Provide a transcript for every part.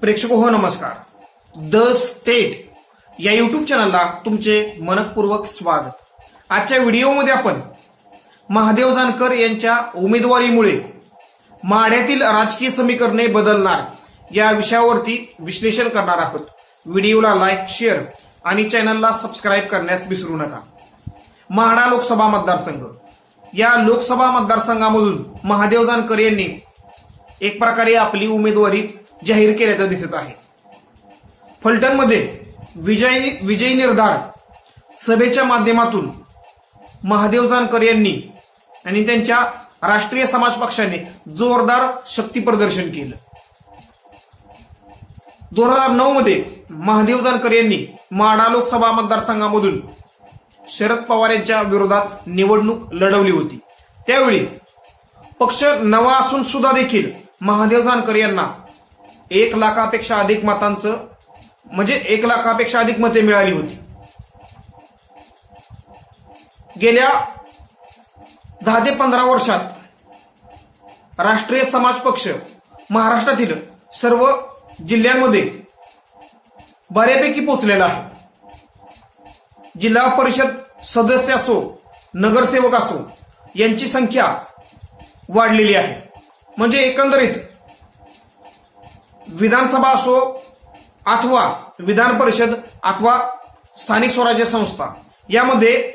प्रेक्षक हो नमस्कार. द स्टेट या युट्यूब चॅनलला तुमचे मनपूर्वक स्वागत. आजच्या व्हिडिओमध्ये आपण महादेव जानकर यांच्या उमेदवारीमुळे माढ्यातील राजकीय समीकरणे बदलणार या विषयावरती विश्लेषण करणार आहोत. व्हिडिओला लाईक शेअर आणि चॅनलला सबस्क्राईब करण्यास विसरू नका. माढा लोकसभा मतदारसंघ. या लोकसभा मतदारसंघामधून महादेव जानकर यांनी एक प्रकारे आपली उमेदवारी जाहीर केल्याचं दिसत आहे. फलटणमध्ये विजय विजयी निर्धार सभेच्या माध्यमातून महादेव जानकर यांनी आणि त्यांच्या राष्ट्रीय समाज पक्षाने जोरदार शक्ती प्रदर्शन केलं. दोन हजार नऊ मध्ये महादेव जानकर यांनी माडा लोकसभा मतदारसंघामधून शरद पवार यांच्या विरोधात निवडणूक लढवली होती. त्यावेळी पक्ष नवा असून सुद्धा देखील महादेव जानकर यांना एक लाखापेक्षा अधिक मतांचं म्हणजे एक लाखापेक्षा अधिक मते मिळाली होती. गेल्या दहा ते पंधरा वर्षात राष्ट्रीय समाज पक्ष महाराष्ट्रातील सर्व जिल्ह्यांमध्ये बऱ्यापैकी पोचलेला आहे. जिल्हा परिषद सदस्य असो नगरसेवक असो यांची संख्या वाढलेली आहे. म्हणजे एकंदरीत विधानसभा असो अथवा विधान परिषद अथवा स्थानिक स्वराज्य संस्था यामध्ये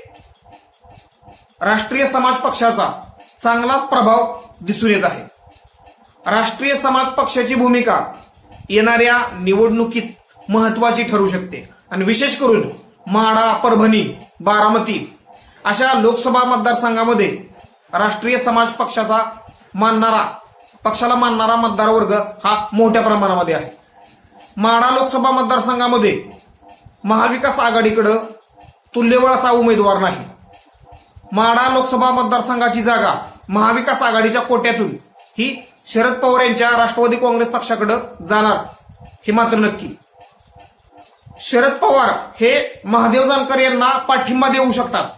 राष्ट्रीय समाज पक्षाचा चांगलाच प्रभाव दिसून येत आहे. राष्ट्रीय समाज पक्षाची भूमिका येणाऱ्या निवडणुकीत महत्वाची ठरू शकते. आणि विशेष करून माडा परभणी बारामती अशा लोकसभा मतदारसंघामध्ये राष्ट्रीय समाज पक्षाचा मानणारा पक्षाला मानणारा मतदार वर्ग हा मोठ्या प्रमाणामध्ये आहे. माडा लोकसभा मतदारसंघामध्ये महाविकास आघाडीकडं तुल्यबळ असा उमेदवार नाही. माढा लोकसभा मतदारसंघाची जागा महाविकास आघाडीच्या कोट्यातून ही शरद पवार यांच्या राष्ट्रवादी काँग्रेस पक्षाकडे जाणार हे मात्र नक्की. शरद पवार हे महादेव जानकर यांना पाठिंबा देऊ शकतात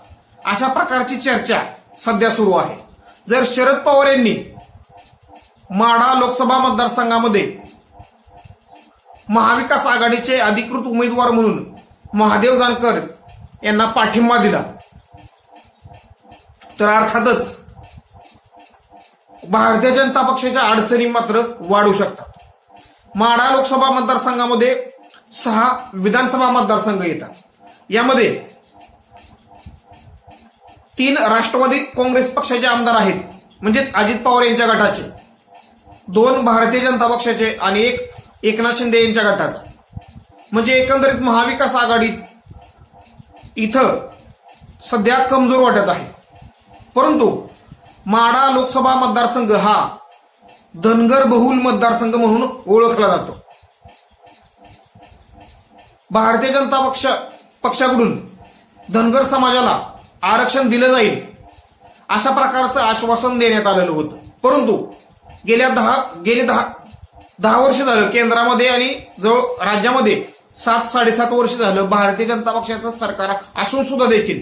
अशा प्रकारची चर्चा सध्या सुरू आहे. जर शरद पवार यांनी माढा लोकसभा मतदारसंघामध्ये महाविकास आघाडीचे अधिकृत उमेदवार म्हणून महादेव जानकर यांना पाठिंबा दिला. तर अर्थातच भारतीय जनता पक्षाच्या अडचणी मात्र वाढू शकतात. माढा लोकसभा मतदारसंघामध्ये सहा विधानसभा मतदारसंघ येतात. यामध्ये तीन राष्ट्रवादी काँग्रेस पक्षाचे आमदार आहेत म्हणजेच अजित पवार यांच्या गटाचे. दोन भारतीय जनता पक्षाचे आणि एक एकनाथ शिंदे यांच्या गटाचा म्हणजे एकंदरीत महाविकास आघाडी इथं सध्या कमजोर वाटत आहे. परंतु माडा लोकसभा मतदारसंघ हा धनगर बहुल मतदारसंघ म्हणून ओळखला जातो. भारतीय जनता पक्ष पक्षाकडून धनगर समाजाला आरक्षण दिलं जाईल अशा प्रकारचं आश्वासन देण्यात आलेलं होतं. परंतु गेल्या दहा गेले दहा दहा वर्ष झालं केंद्रामध्ये आणि जवळ राज्यामध्ये सात साडेसात वर्ष झालं भारतीय जनता पक्षाचं सरकार असून सुद्धा देखील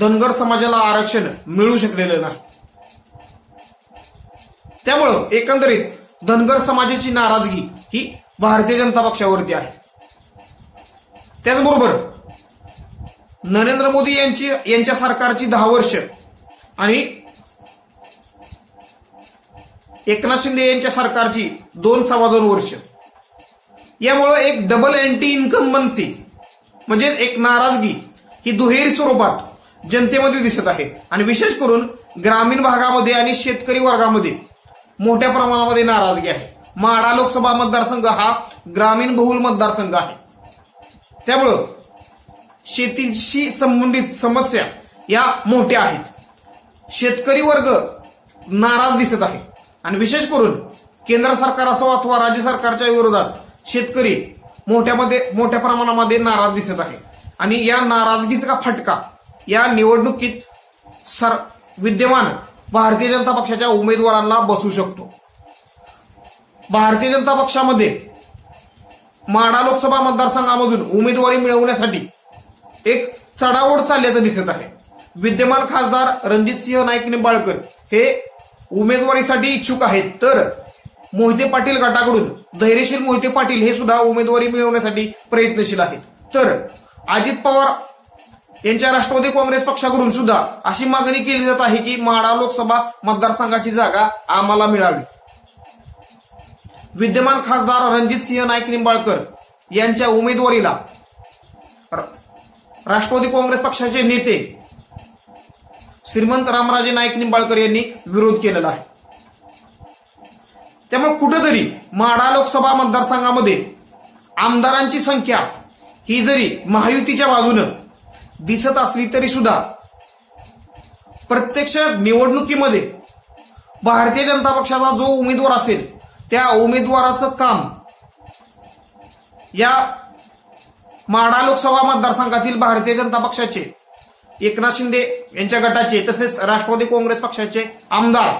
धनगर समाजाला आरक्षण मिळू शकलेलं नाही. त्यामुळं एकंदरीत धनगर समाजाची नाराजगी ही भारतीय जनता पक्षावरती आहे. त्याचबरोबर नरेंद्र मोदी यांची यांच्या सरकारची दहा वर्ष आणि एकनाथ शिंदे यांच्या सरकारची दोन सव्वा दोन वर्ष. यामुळं एक डबल अँटी इन्कम्बन्सी म्हणजे एक नाराजगी ही दुहेरी स्वरूपात जनतेमध्ये दिसत आहे. आणि विशेष करून ग्रामीण भागामध्ये आणि शेतकरी वर्गामध्ये मोठ्या प्रमाणामध्ये नाराजगी आहे. माडा लोकसभा मतदारसंघ हा ग्रामीण बहुल मतदारसंघ आहे. त्यामुळं शेतीशी संबंधित समस्या या मोठ्या आहेत. शेतकरी वर्ग नाराज दिसत आहे. आणि विशेष करून केंद्र सरकार असो अथवा राज्य सरकारच्या विरोधात शेतकरी मोठ्यामध्ये मोठ्या प्रमाणामध्ये नाराज दिसत आहे. आणि या नाराजगीचा फटका या निवडणुकीत सर विद्यमान भारतीय जनता पक्षाच्या उमेदवारांना बसू शकतो. भारतीय जनता पक्षामध्ये माडा लोकसभा मतदारसंघामधून उमेदवारी मिळवण्यासाठी एक चढाओढ चालल्याचं दिसत आहे. विद्यमान खासदार रणजित सिंह नाईक निंबाळकर हे उमेदवारीसाठी इच्छुक आहेत. तर मोहिते पाटील गटाकडून धैर्यशील मोहिते पाटील हे सुद्धा उमेदवारी मिळवण्यासाठी प्रयत्नशील आहेत. तर अजित पवार यांच्या राष्ट्रवादी काँग्रेस पक्षाकडून सुद्धा अशी मागणी केली जात आहे की माडा लोकसभा मतदारसंघाची जागा आम्हाला मिळावी. विद्यमान खासदार रणजित सिंह नाईक निंबाळकर यांच्या उमेदवारीला राष्ट्रवादी काँग्रेस पक्षाचे नेते श्रीमंत रामराजे नाईक निंबाळकर यांनी विरोध केलेला आहे. त्यामुळे कुठेतरी माडा लोकसभा मतदारसंघामध्ये आमदारांची संख्या ही जरी महायुतीच्या बाजूनं दिसत असली तरी सुद्धा प्रत्यक्ष निवडणुकीमध्ये भारतीय जनता पक्षाचा जो उमेदवार असेल त्या उमेदवाराचं काम या माडा लोकसभा मतदारसंघातील भारतीय जनता पक्षाचे एकनाथ शिंदे यांच्या गटाचे तसेच राष्ट्रवादी काँग्रेस पक्षाचे आमदार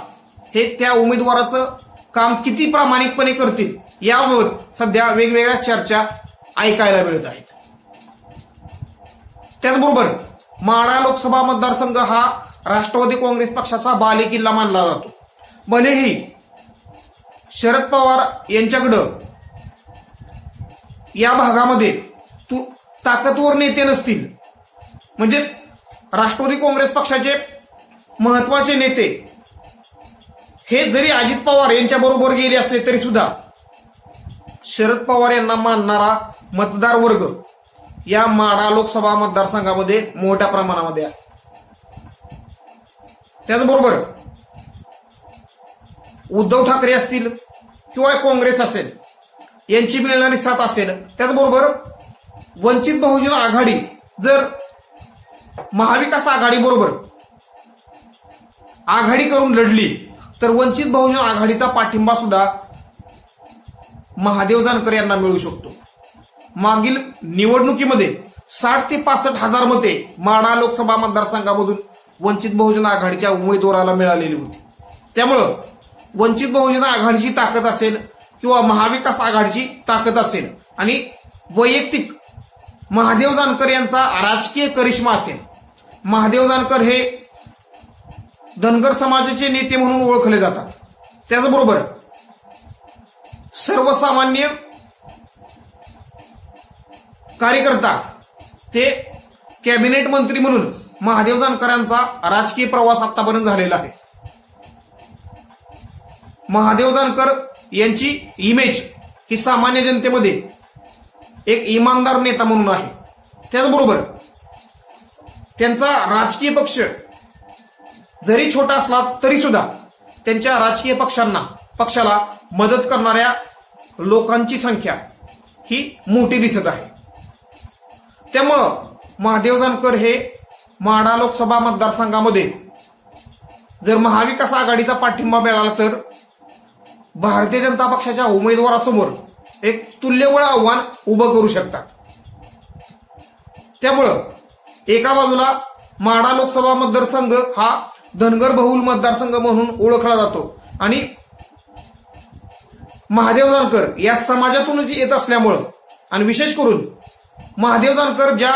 हे त्या उमेदवाराचं काम किती प्रामाणिकपणे करतील याबाबत सध्या वेगवेगळ्या चर्चा ऐकायला मिळत आहेत. त्याचबरोबर माढा लोकसभा मतदारसंघ हा राष्ट्रवादी काँग्रेस पक्षाचा बालेकिल्ला मानला जातो. भलेही शरद पवार यांच्याकडं या भागामध्ये तू ताकदवर नेते नसतील. म्हणजेच राष्ट्रवादी काँग्रेस पक्षाचे महत्त्वाचे नेते हे जरी अजित पवार यांच्या बरोबर गेले असले तरी सुद्धा शरद पवार यांना मानणारा मतदार वर्ग या माढा लोकसभा मतदारसंघामध्ये मोठ्या प्रमाणामध्ये आहे. त्याचबरोबर उद्धव ठाकरे असतील किंवा काँग्रेस असेल यांची मिळणारी साथ असेल त्याचबरोबर वंचित बहुजन आघाडी जर महाविकास आघाडी बरोबर. आघाडी करून लढली तर वंचित बहुजन आघाडीचा पाठिंबा सुद्धा महादेव जानकर यांना मिळू शकतो. मागील निवडणुकीमध्ये साठ ते पासष्ट हजार मते माडा लोकसभा मतदारसंघामधून वंचित बहुजन आघाडीच्या उमेदवाराला मिळालेली होती. त्यामुळं वंचित बहुजन आघाडीची ताकद असेल किंवा महाविकास आघाडीची ताकद असेल आणि वैयक्तिक महादेव जानकर यांचा राजकीय करिश्मा असेल महादेव जानकर हे धनगर समाजाचे नेते म्हणून ओळखले जातात. त्याचबरोबर सर्वसामान्य कार्यकर्ता ते कॅबिनेट मंत्री म्हणून महादेव जानकरांचा राजकीय प्रवास आतापर्यंत झालेला आहे. महादेव जानकर यांची इमेज ही सामान्य जनतेमध्ये एक इमानदार नेता म्हणून आहे. त्याचबरोबर त्यांचा राजकीय पक्ष जरी छोटा असला तरी सुद्धा त्यांच्या राजकीय पक्षांना पक्षाला मदत करणाऱ्या लोकांची संख्या ही मोठी दिसत आहे. त्यामुळं महादेव जानकर हे माडा लोकसभा मतदारसंघामध्ये जर महाविकास आघाडीचा पाठिंबा मिळाला तर भारतीय जनता पक्षाच्या उमेदवारासमोर एक तुल्यबळ आव्हान उभं करू शकतात. त्यामुळं एका बाजूला माढा लोकसभा मतदारसंघ हा धनगर बहुल मतदारसंघ म्हणून ओळखला जातो. आणि महादेव जानकर या समाजातूनच येत असल्यामुळं आणि विशेष करून महादेव जानकर ज्या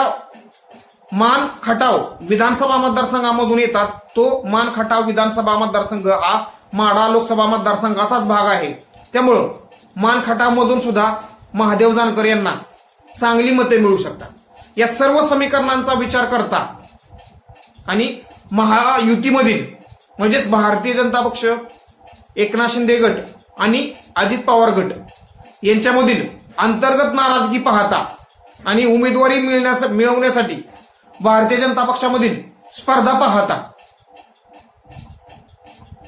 मान खटाव विधानसभा मतदारसंघामधून येतात तो मान खटाव विधानसभा मतदारसंघ हा माढा लोकसभा मतदारसंघाचाच भाग आहे. त्यामुळं मान खटावमधून सुद्धा महादेव जानकर यांना चांगली मते मिळू शकतात. या सर्व समीकरणांचा विचार करता. आणि महायुतीमधील म्हणजेच भारतीय जनता पक्ष एकनाथ शिंदे गट आणि अजित पवार गट यांच्यामधील अंतर्गत नाराजगी पाहता आणि उमेदवारी मिळण्यास मिळवण्यासाठी भारतीय जनता पक्षामधील स्पर्धा पाहता.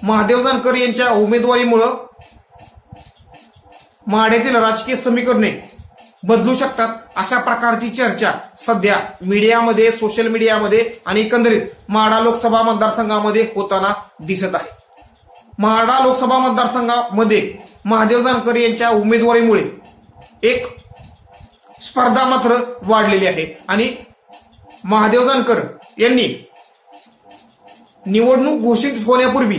महादेव जानकर यांच्या उमेदवारीमुळं माढ्यातील राजकीय समीकरणे बदलू शकतात. अशा प्रकारची चर्चा सध्या मीडियामध्ये सोशल मीडियामध्ये आणि एकंदरीत म्हाडा लोकसभा मतदारसंघामध्ये होताना दिसत आहे. म्हाडा लोकसभा मतदारसंघामध्ये महादेव जानकर यांच्या उमेदवारीमुळे एक स्पर्धा मात्र वाढलेली आहे आणि महादेव जानकर यांनी निवडणूक घोषित होण्यापूर्वी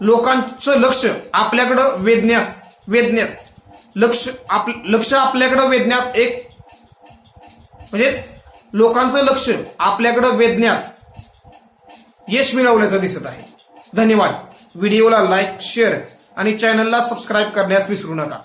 लोकांचं लक्ष आपल्याकडं वेधण्यास वेधण्यास लक्ष आप लक्ष आपल्याकडं वेधण्यात एक म्हणजेच लोकांचं लक्ष आपल्याकडं वेधण्यात यश मिळवल्याचं दिसत आहे. धन्यवाद. व्हिडिओला लाईक शेअर आणि चॅनलला सबस्क्राईब करण्यास विसरू नका.